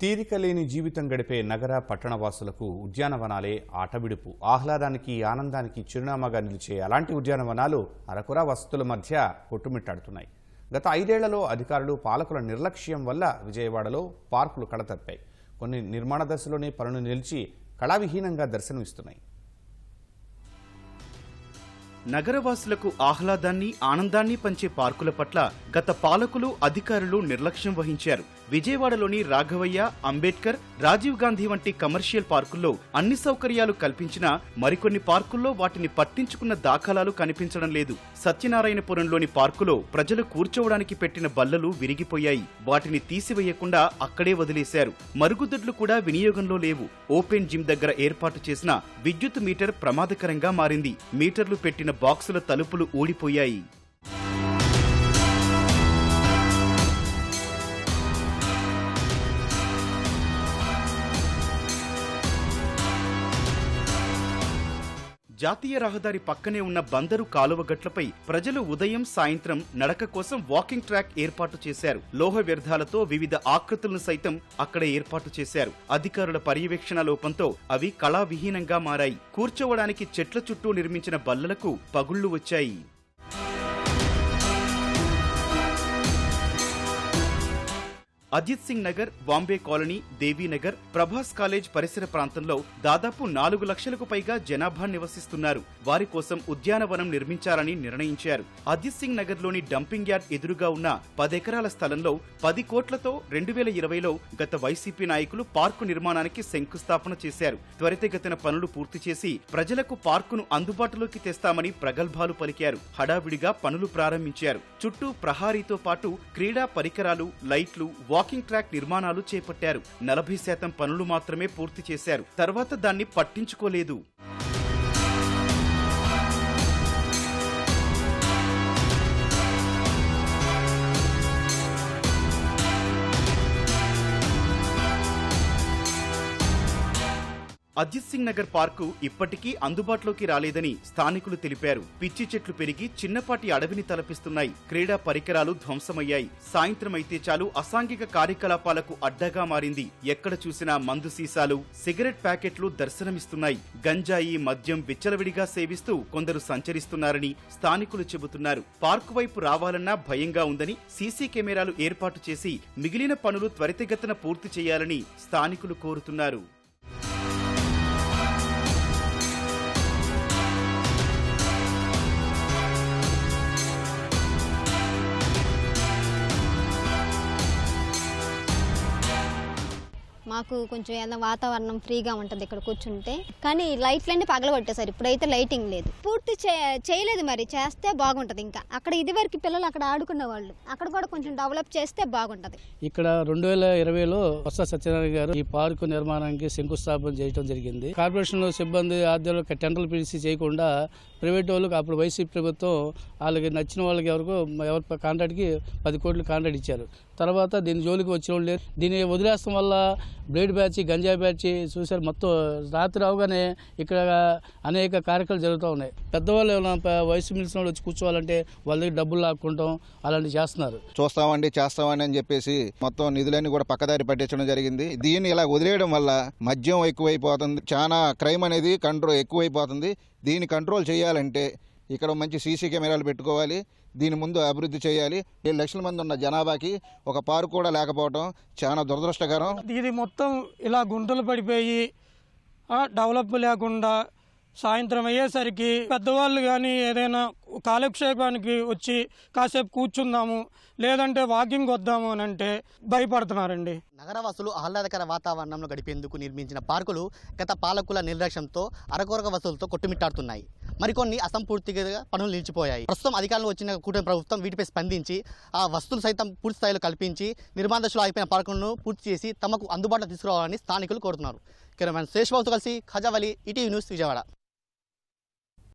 తీరిక లేని జీవితం గడిపే నగర పట్టణవాసులకు ఉద్యానవనాలే ఆటవిడుపు. ఆహ్లాదానికి ఆనందానికి చిరునామాగా నిలిచే అలాంటి ఉద్యానవనాలు అరకురా వసతుల మధ్య కొట్టుమిట్టాడుతున్నాయి. గత ఐదేళ్ళలో అధికారులు పాలకుల నిర్లక్ష్యం వల్ల విజయవాడలో పార్కులు కళతప్పాయి కొన్ని నిర్మాణ దశలోనే పనులు నిలిచి కళావిహీనంగా దర్శనమిస్తున్నాయి. నగరవాసులకు ఆహ్లాదాన్ని ఆనందాన్ని పంచే పార్కుల పట్ల గత పాలకులు అధికారులు నిర్లక్ష్యం వహించారు. విజయవాడలోని రాఘవయ్య అంబేద్కర్ రాజీవ్ గాంధీ వంటి కమర్షియల్ పార్కుల్లో అన్ని సౌకర్యాలు కల్పించినా మరికొన్ని పార్కుల్లో వాటిని పట్టించుకున్న దాఖలాలు కనిపించడం లేదు. సత్యనారాయణపురంలోని పార్కులో ప్రజలు కూర్చోవడానికి పెట్టిన బల్లలు విరిగిపోయాయి. వాటిని తీసివేయకుండా అక్కడే వదిలేశారు. మరుగుదొడ్లు కూడా వినియోగంలో లేవు. ఓపెన్ జిమ్ దగ్గర ఏర్పాటు చేసిన విద్యుత్ మీటర్ ప్రమాదకరంగా మారింది. మీటర్లు పెట్టిన బాక్సుల తలుపులు ఊడిపోయాయి. జాతీయ రహదారి పక్కనే ఉన్న బందరు కాలువ గట్లపై ప్రజలు ఉదయం సాయంత్రం నడక కోసం వాకింగ్ ట్రాక్ ఏర్పాటు చేశారు. లోహ వ్యర్థాలతో వివిధ ఆకృతులను సైతం అక్కడ ఏర్పాటు చేశారు. అధికారుల పర్యవేక్షణ లోపంతో అవి కళావిహీనంగా మారాయి. కూర్చోవడానికి చెట్ల చుట్టూ నిర్మించిన బల్లలకు పగుళ్ళు వచ్చాయి. అజిత్ సింగ్ నగర్ బాంబే కాలనీ దేవీనగర్ ప్రభాస్ కాలేజ్ పరిసర ప్రాంతంలో దాదాపు నాలుగు లక్షలకు పైగా జనాభా నివసిస్తున్నారు. వారి కోసం ఉద్యానవనం నిర్మించాలని నిర్ణయించారు. అజిత్ సింగ్ నగర్లోని డంపింగ్ యార్డ్ ఎదురుగా ఉన్న పదెకరాల స్థలంలో పది కోట్లతో రెండు వేల ఇరవైలో గత వైసీపీ నాయకులు పార్కు నిర్మాణానికి శంకుస్థాపన చేశారు. త్వరితగతిన పనులు పూర్తి చేసి ప్రజలకు పార్కును అందుబాటులోకి తెస్తామని ప్రగల్భాలు పలికారు. హడావిడిగా పనులు ప్రారంభించారు. చుట్టూ ప్రహారీతో పాటు క్రీడా పరికరాలు లైట్లు వాకింగ్ ట్రాక్ నిర్మాణాలు చేపట్టారు. నలభై శాతం పనులు మాత్రమే పూర్తి చేశారు. తర్వాత దాన్ని పట్టించుకోలేదు. అజిత్ సింగ్ నగర్ పార్కు ఇప్పటికీ అందుబాటులోకి రాలేదని స్థానికులు తెలిపారు. పిచ్చి చెట్లు పెరిగి చిన్నపాటి అడవిని తలపిస్తున్నాయి. క్రీడా పరికరాలు ధ్వంసమయ్యాయి. సాయంత్రం అయితే చాలు అసాంఘిక కార్యకలాపాలకు అడ్డగా మారింది. ఎక్కడ చూసినా మందు సీసాలు సిగరెట్ ప్యాకెట్లు దర్శనమిస్తున్నాయి. గంజాయి మద్యం విచ్చలవిడిగా సేవిస్తూ కొందరు సంచరిస్తున్నారని స్థానికులు చెబుతున్నారు. పార్కు వైపు రావాలన్నా భయంగా ఉందని సీసీ కెమెరాలు ఏర్పాటు చేసి మిగిలిన పనులు త్వరితగతిన పూర్తి చేయాలని స్థానికులు కోరుతున్నారు. మాకు కొంచెం ఏదైనా వాతావరణం ఫ్రీగా ఉంటుంది ఇక్కడ కూర్చుంటే. కానీ లైట్లన్నీ పగలగొట్టేశారు ఇప్పుడైతే లైటింగ్ లేదు. పూర్తి చే- చేయలేదు మరి. చేస్తే బాగుంటుంది ఇంకా. అక్కడ ఇదివరకు పిల్లలు అక్కడ ఆడుకునే వాళ్ళు అక్కడ కూడా కొంచెం డెవలప్ చేస్తే బాగుంటుంది. ఇక్కడ రెండు వేల ఇరవైలో బొత్స సత్యనారాయణ గారు ఈ పార్కు నిర్మాణానికి శంకుస్థాపన చేయడం జరిగింది. కార్పొరేషన్ సిబ్బంది ఆధ్వర్యంలో టెండర్లు పిలిచి చేయకుండా ప్రైవేట్ వాళ్ళకి అప్పుడు వైసీపీ ప్రభుత్వం వాళ్ళకి నచ్చిన వాళ్ళకి ఎవరికో ఎవరి కాంట్రాక్ట్కి పది కోట్లు కాంట్రాక్ట్ ఇచ్చారు. తర్వాత దీని జోలికి వచ్చిన వాళ్ళు లేరు. దీన్ని వదిలేస్తాం వల్ల బ్లేడ్ బ్యాచ్ గంజాయి బ్యాచ్ చూసారు మొత్తం రాత్రి అవగానే ఇక్కడ అనేక కార్యక్రమాలు జరుగుతూ ఉన్నాయి. పెద్దవాళ్ళు ఏమైనా వయసు మిలిసిన వాళ్ళు వచ్చి కూర్చోవాలంటే వాళ్ళ దగ్గర డబ్బులు లాక్కుంటాం అలాంటివి చేస్తున్నారు. చూస్తామండి చేస్తామని అని చెప్పేసి మొత్తం నిధులన్నీ కూడా పక్కదారి పట్టించడం జరిగింది. దీన్ని ఇలా వదిలేయడం వల్ల మద్యం ఎక్కువైపోతుంది. చాలా క్రైమ్ అనేది కంట్రోల్ ఎక్కువైపోతుంది. దీన్ని కంట్రోల్ చేయాలంటే ఇక్కడ మంచి సీసీ కెమెరాలు పెట్టుకోవాలి. దీని ముందు అభివృద్ధి చేయాలి. ఏడు లక్షల మంది ఉన్న జనాభాకి ఒక పార్క్ కూడా లేకపోవడం చాలా దురదృష్టకరం. ఇది మొత్తం ఇలా గుంటలు పడిపోయి డెవలప్ లేకుండా సాయంత్రం అయ్యేసరికి పెద్దవాళ్ళు కానీ ఏదైనా కాలక్షేపానికి వచ్చి కాసేపు కూర్చుందాము లేదంటే వాకింగ్ వద్దాము అని అంటే భయపడుతున్నారండి. నగరవాసులు ఆహ్లాదకర వాతావరణంలో గడిపేందుకు నిర్మించిన పార్కులు గత పాలకుల నిర్లక్ష్యంతో అరకొరక వసూలతో కొట్టుమిట్టాడుతున్నాయి. మరికొన్ని అసంపూర్తిగా పనులు నిలిచిపోయాయి. ప్రస్తుతం అధికారంలో వచ్చిన కూటమి ప్రభుత్వం వీటిపై స్పందించి ఆ వస్తువులు సైతం పూర్తి స్థాయిలో కల్పించి నిర్మాణ దశలో అయిపోయిన పార్కులను పూర్తి చేసి తమకు అందుబాటులో తీసుకురావాలని స్థానికులు కోరుతున్నారు. కెమెరామెన్ శేషబాబుతో కలిసి ఖజావలి ఈటీవీ న్యూస్ విజయవాడ.